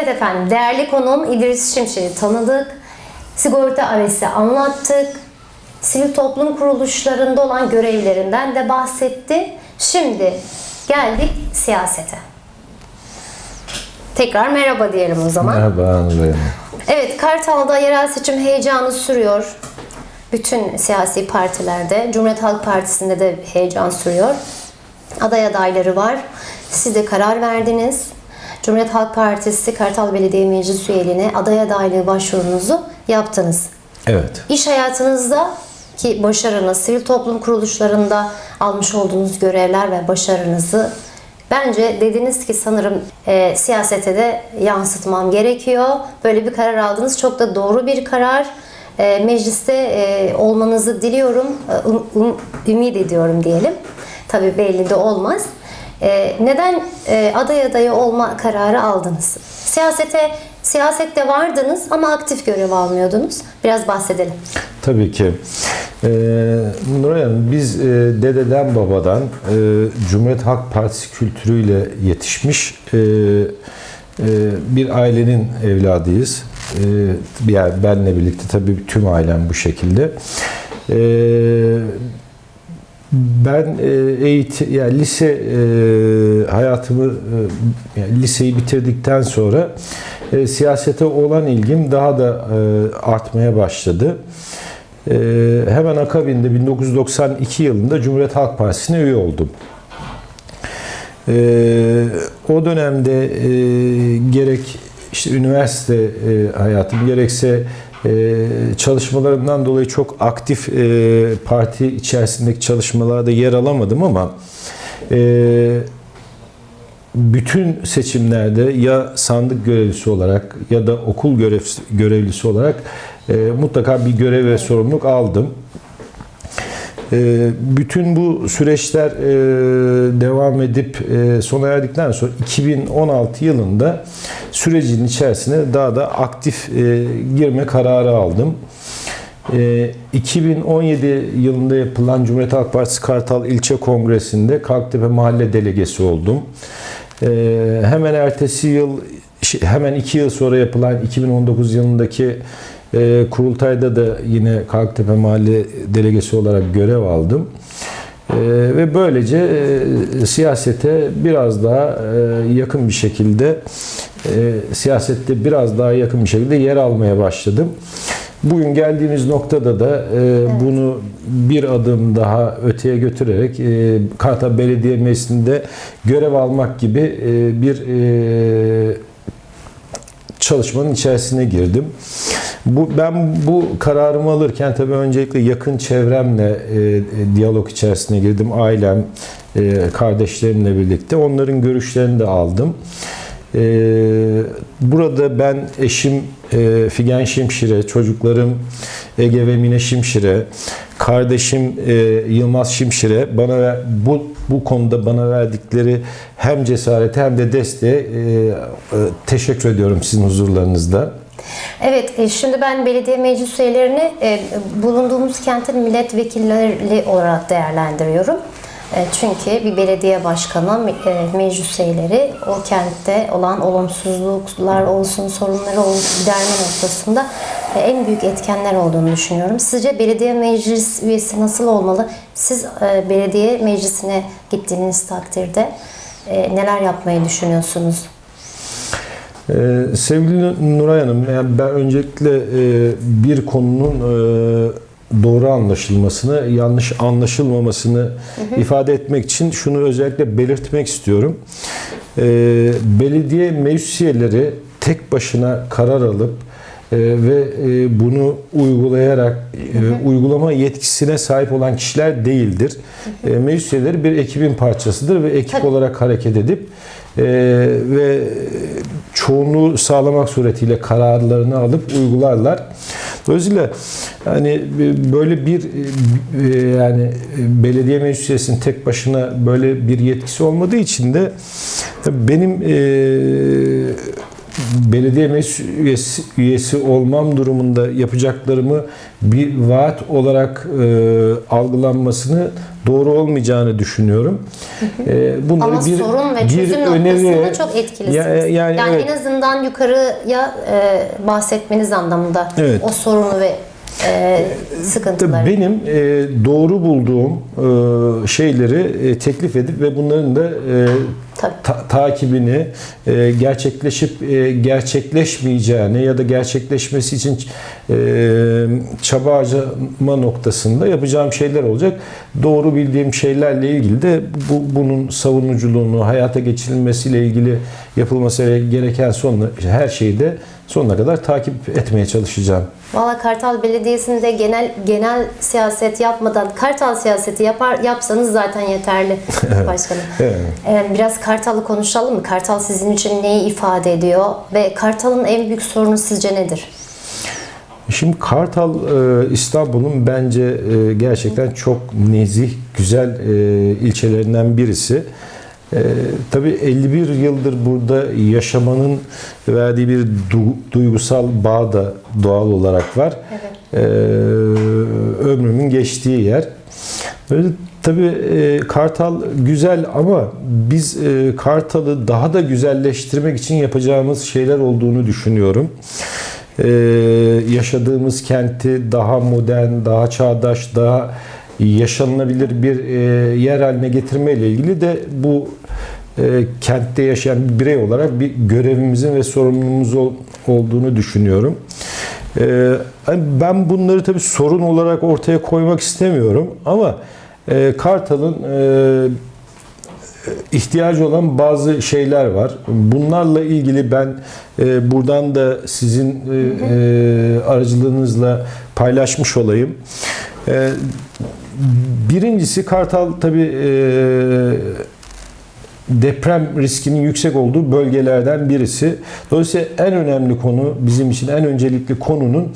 Evet efendim, değerli konuğum İdris Şimşek'i tanıdık. Sigorta arası anlattık. Sivil toplum kuruluşlarında olan görevlerinden de bahsetti. Şimdi geldik siyasete. Tekrar merhaba diyelim o zaman. Merhaba Anadolu Hanım. Evet, Kartal'da yerel seçim heyecanı sürüyor. Bütün siyasi partilerde, Cumhuriyet Halk Partisi'nde de heyecan sürüyor. Aday adayları var. Siz de karar verdiniz. Cumhuriyet Halk Partisi Kartal Belediye Meclis üyeliğine aday adaylığı başvurunuzu yaptınız. Evet. İş hayatınızda ki başarınız, sivil toplum kuruluşlarında almış olduğunuz görevler ve başarınızı bence dediniz ki sanırım e, siyasete de yansıtmam gerekiyor. Böyle bir karar aldınız. Çok da doğru bir karar. E, mecliste e, olmanızı diliyorum. E, um- um- ümit ediyorum diyelim. Tabii belli de olmaz. E, neden e, aday adayı olma kararı aldınız? Siyasete siyasette vardınız ama aktif görev almıyordunuz. Biraz bahsedelim. Tabii ki. Ee, Nuray Hanım, biz e, dededen babadan e, Cumhuriyet Halk Partisi kültürüyle yetişmiş e, e, bir ailenin evladıyız. E, yani benle birlikte tabii tüm ailem bu şekilde. E, ben e, eğitim, yani lise e, hayatımı, e, yani liseyi bitirdikten sonra e, siyasete olan ilgim daha da artmaya başladı. Hemen akabinde 1992 yılında Cumhuriyet Halk Partisi'ne üye oldum. O dönemde gerek işte üniversite e, hayatım gerekse e, çalışmalarımdan dolayı çok aktif e, parti içerisindeki çalışmalarda yer alamadım ama e, bütün seçimlerde ya sandık görevlisi olarak ya da okul görev, görevlisi olarak e, mutlaka bir görev ve sorumluluk aldım. E, bütün bu süreçler e, devam edip e, sona erdikten sonra 2016 yılında sürecin içerisine daha da aktif e, girme kararı aldım. E, 2017 yılında yapılan Cumhuriyet Halk Partisi Kartal İlçe Kongresi'nde Kalktepe Mahalle Delegesi oldum. Hemen ertesi yıl, hemen iki yıl sonra yapılan 2019 yılındaki e, kurultayda da yine Kalktepe Mahalle Delegesi olarak görev aldım. E, ve böylece e, siyasete biraz daha e, yakın bir şekilde e, siyasette biraz daha yakın bir şekilde yer almaya başladım. Bugün geldiğimiz noktada da e, bunu bir adım daha öteye götürerek e, Kartal Belediye Meclisi'nde görev almak gibi e, bir e, çalışmanın içerisine girdim. Bu ben bu kararımı alırken tabii öncelikle yakın çevremle e, e, diyalog içerisine girdim. Ailem, e, kardeşlerimle birlikte onların görüşlerini de aldım. E, burada ben eşim e, Figen Şimşire, çocuklarım Ege ve Mine Şimşire, kardeşim e, Yılmaz Şimşire bana bu bu konuda bana verdikleri hem cesareti hem de desteğe e, teşekkür ediyorum sizin huzurlarınızda. Evet, şimdi ben belediye meclis üyelerini bulunduğumuz kentin milletvekilleri olarak değerlendiriyorum. E, Çünkü bir belediye başkanı, e, meclis üyeleri o kentte olan olumsuzluklar olsun, sorunları olsun giderme noktasında e, en büyük etkenler olduğunu düşünüyorum. Sizce belediye meclis üyesi nasıl olmalı? Siz belediye meclisine gittiğiniz takdirde neler yapmayı düşünüyorsunuz? Ee, sevgili Nuray Hanım, yani ben öncelikle e, bir konunun e, doğru anlaşılmasını, yanlış anlaşılmamasını ifade etmek için şunu özellikle belirtmek istiyorum. Ee, belediye meclis üyeleri tek başına karar alıp e, ve e, bunu uygulayarak e, uygulama yetkisine sahip olan kişiler değildir. E, meclis üyeleri bir ekibin parçasıdır ve ekip Tabii. olarak hareket edip e, ve çoğunluğu sağlamak suretiyle kararlarını alıp uygularlar. Dolayısıyla hani böyle bir e, yani e, belediye meclis üyesinin tek başına böyle bir yetkisi olmadığı için de benim e, belediye meclis üyesi, üyesi olmam durumunda yapacaklarımı bir vaat olarak e, algılanmasını doğru olmayacağını düşünüyorum. E, bunları Ama bir, sorun ve bir çözüm öneri- noktasında çok etkilisiniz. Ya- yani, yani evet. en azından yukarıya e, bahsetmeniz anlamında Evet. o sorunu ve e, sıkıntıları. Benim e, doğru bulduğum e, şeyleri e, teklif edip ve bunların da e. ta- takibini e, gerçekleşip e, gerçekleşmeyeceğini ya da gerçekleşmesi için e, çaba harcama noktasında yapacağım şeyler olacak. Doğru bildiğim şeylerle ilgili de bu, bunun savunuculuğunu, hayata geçirilmesiyle ilgili yapılması gereken sonuna, her şeyi de sonuna kadar takip etmeye çalışacağım. Valla Kartal Belediyesi'nde genel genel siyaset yapmadan Kartal siyaseti yapar yapsanız zaten yeterli başkanım. Evet. Ee, Biraz Kartal'ı konuşalım mı? Kartal sizin için neyi ifade ediyor ve Kartal'ın en büyük sorunu sizce nedir? Şimdi Kartal e, İstanbul'un bence e, gerçekten çok nezih, güzel e, ilçelerinden birisi. E, tabii 51 yıldır burada yaşamanın verdiği bir du- duygusal bağ da doğal olarak var. Evet. E, ömrümün geçtiği yer. Böyle tabii e, Kartal güzel ama biz e, Kartal'ı daha da güzelleştirmek için yapacağımız şeyler olduğunu düşünüyorum. E, yaşadığımız kenti daha modern, daha çağdaş, daha yaşanılabilir bir e, yer haline getirme ile ilgili de bu e, kentte yaşayan bir birey olarak bir görevimizin ve sorumluluğumuz ol- olduğunu düşünüyorum. Ee, hani ben bunları tabii sorun olarak ortaya koymak istemiyorum ama e, Kartal'ın e, ihtiyacı olan bazı şeyler var. Bunlarla ilgili ben e, buradan da sizin e, e, aracılığınızla paylaşmış olayım. E, birincisi Kartal tabii e, deprem riskinin yüksek olduğu bölgelerden birisi. Dolayısıyla en önemli konu bizim için en öncelikli konunun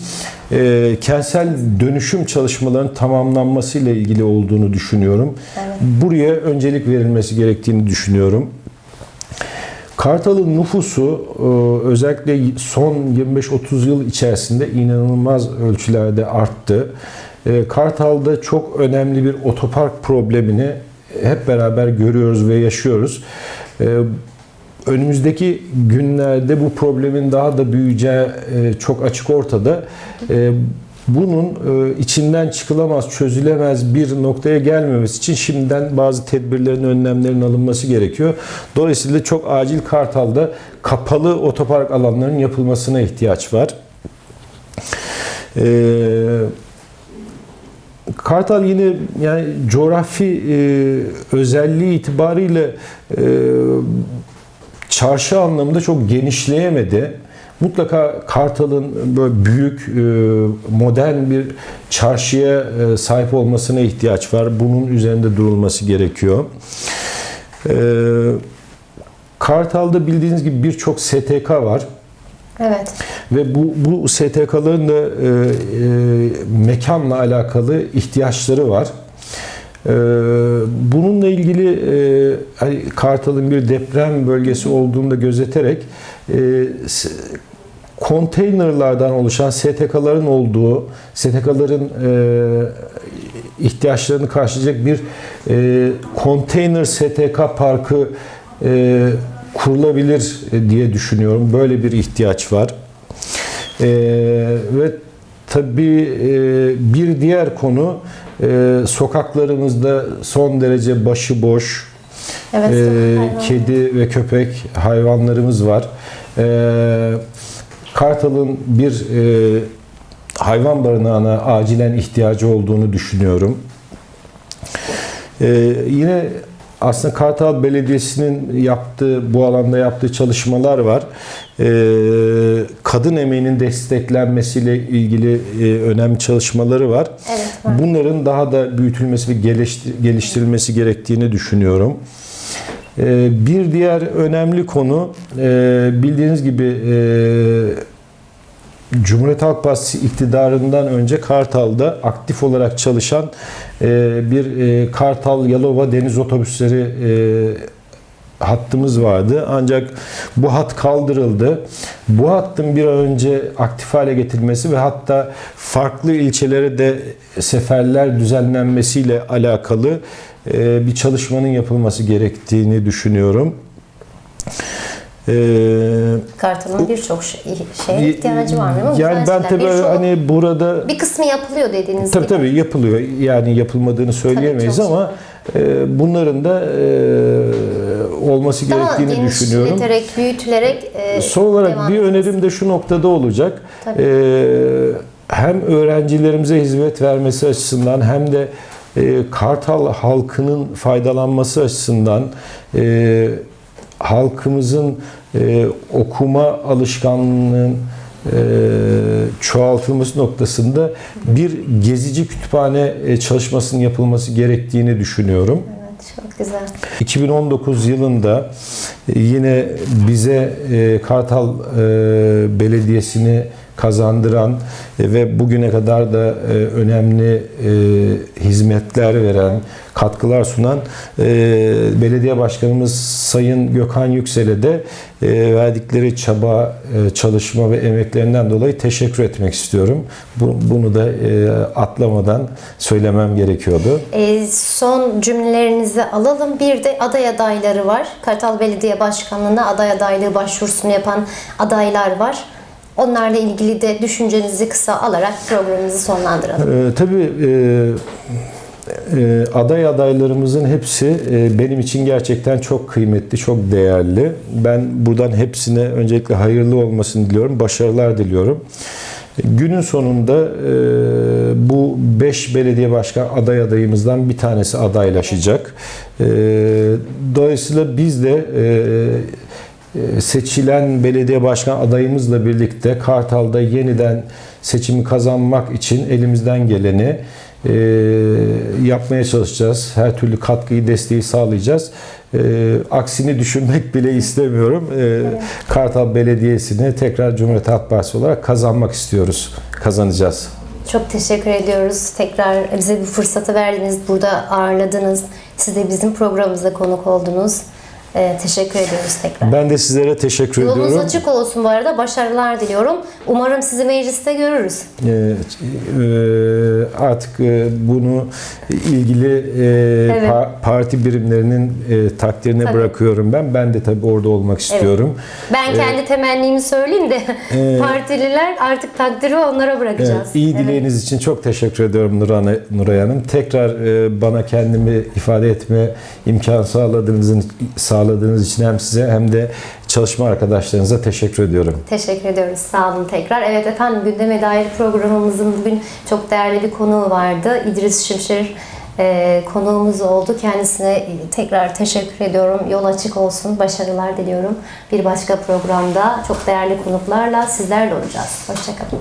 e, kentsel dönüşüm çalışmalarının tamamlanması ile ilgili olduğunu düşünüyorum. Evet. Buraya öncelik verilmesi gerektiğini düşünüyorum. Kartal'ın nüfusu e, özellikle son 25-30 yıl içerisinde inanılmaz ölçülerde arttı. E, Kartal'da çok önemli bir otopark problemini hep beraber görüyoruz ve yaşıyoruz. E, Önümüzdeki günlerde bu problemin daha da büyüyeceği e, çok açık ortada. E, Bunun e, içinden çıkılamaz, çözülemez bir noktaya gelmemesi için şimdiden bazı tedbirlerin, önlemlerin alınması gerekiyor. Dolayısıyla çok acil Kartal'da kapalı otopark alanlarının yapılmasına ihtiyaç var. Ee, Kartal yine yani coğrafi e, özelliği itibariyle e, çarşı anlamında çok genişleyemedi. Mutlaka Kartal'ın böyle büyük, e, modern bir çarşıya e, sahip olmasına ihtiyaç var. Bunun üzerinde durulması gerekiyor. E, Kartal'da bildiğiniz gibi birçok STK var. Evet. Ve bu, bu STK'ların da e, e, mekanla alakalı ihtiyaçları var. E, bununla ilgili e, hani Kartal'ın bir deprem bölgesi olduğunu da gözeterek e, konteynerlardan oluşan STK'ların olduğu, STK'ların e, ihtiyaçlarını karşılayacak bir e, konteyner STK parkı e, kurulabilir diye düşünüyorum. Böyle bir ihtiyaç var. E, ve tabii e, bir diğer konu e, sokaklarımızda son derece başıboş, Evet. hayvan. kedi ve köpek hayvanlarımız var. Ee, Kartal'ın bir e, hayvan barınağına acilen ihtiyacı olduğunu düşünüyorum. Ee, yine aslında Kartal Belediyesi'nin yaptığı, bu alanda yaptığı çalışmalar var. Ee, kadın emeğinin desteklenmesiyle ilgili e, önemli çalışmaları var. Evet, var. Bunların daha da büyütülmesi ve geliştir- geliştirilmesi gerektiğini düşünüyorum. Ee, Bir diğer önemli konu e, bildiğiniz gibi e, Cumhuriyet Halk Partisi iktidarından önce Kartal'da aktif olarak çalışan e, bir e, Kartal Yalova deniz otobüsleri e, hattımız vardı. Ancak bu hat kaldırıldı. Bu hattın bir an önce aktif hale getirilmesi ve hatta farklı ilçelere de seferler düzenlenmesiyle alakalı bir çalışmanın yapılması gerektiğini düşünüyorum. E, Kartal'ın birçok şey- şeye ihtiyacı var değil mi? Bu Yani ben tabii. Birçoğu- hani burada bir kısmı yapılıyor dediğiniz Tabii gibi. tabii yapılıyor. Yani yapılmadığını söyleyemeyiz ama e, bunların da e, olması Daha gerektiğini düşünüyorum. genişleterek, büyütülerek e, Son olarak bir önerim de şu noktada olacak. Tabii. E, hem öğrencilerimize hizmet vermesi açısından hem de e, Kartal halkının faydalanması açısından e, halkımızın e, okuma alışkanlığının e, çoğaltılması noktasında bir gezici kütüphane e, çalışmasının yapılması gerektiğini düşünüyorum. Evet, çok güzel. 2019 yılında e, yine bize e, Kartal e, Belediyesi'ni kazandıran e, ve bugüne kadar da e, önemli e, hizmetler veren, katkılar sunan belediye başkanımız Sayın Gökhan Yüksel'e de verdikleri çaba, çalışma ve emeklerinden dolayı teşekkür etmek istiyorum. Bu- Bunu da atlamadan söylemem gerekiyordu. Son cümlelerinizi alalım. Bir de aday adayları var. Kartal Belediye Başkanlığı'na aday adaylığı başvurusunu yapan adaylar var. Onlarla ilgili de düşüncenizi kısa alarak programımızı sonlandıralım. Ee, tabii e, e, aday adaylarımızın hepsi e, benim için gerçekten çok kıymetli, çok değerli. Ben buradan hepsine öncelikle hayırlı olmasını diliyorum, başarılar diliyorum. Günün sonunda e, bu 5 belediye başkan aday adayımızdan bir tanesi adaylaşacak. E, dolayısıyla biz de e, seçilen belediye başkan adayımızla birlikte Kartal'da yeniden seçimi kazanmak için elimizden geleni e, yapmaya çalışacağız. Her türlü katkıyı, desteği sağlayacağız. E, aksini düşünmek bile istemiyorum. E, Kartal Belediyesi'ni tekrar Cumhuriyet Halk Partisi olarak kazanmak istiyoruz. Kazanacağız. Çok teşekkür ediyoruz. Tekrar bize bu fırsatı verdiniz. Burada ağırladınız. Siz de bizim programımıza konuk oldunuz. E, teşekkür ediyoruz tekrar. Ben de sizlere teşekkür Yolunuz ediyorum. açık olsun bu arada. Başarılar diliyorum. Umarım sizi mecliste görürüz. Ee, e, artık e, bunu ilgili e, Evet. pa- parti birimlerinin e, takdirine Tabii. bırakıyorum ben. Ben de tabii orada olmak istiyorum. Ben kendi temennimi söyleyeyim de Ee, partililer artık takdiri onlara bırakacağız. Evet, iyi Evet. dileğiniz için çok teşekkür ediyorum Nuray, Nuray Hanım. Tekrar e, bana kendimi ifade etme imkan sağladığınız, sağladığınız için hem size hem de çalışma arkadaşlarınıza teşekkür ediyorum. Teşekkür ediyoruz. Sağ olun tekrar. Evet efendim gündeme dair programımızın bugün çok değerli bir konuğu vardı. İdris Şimşir e, konuğumuz oldu. Kendisine tekrar teşekkür ediyorum. Yol açık olsun. Başarılar diliyorum. Bir başka programda çok değerli konuklarla sizlerle olacağız. Hoşçakalın.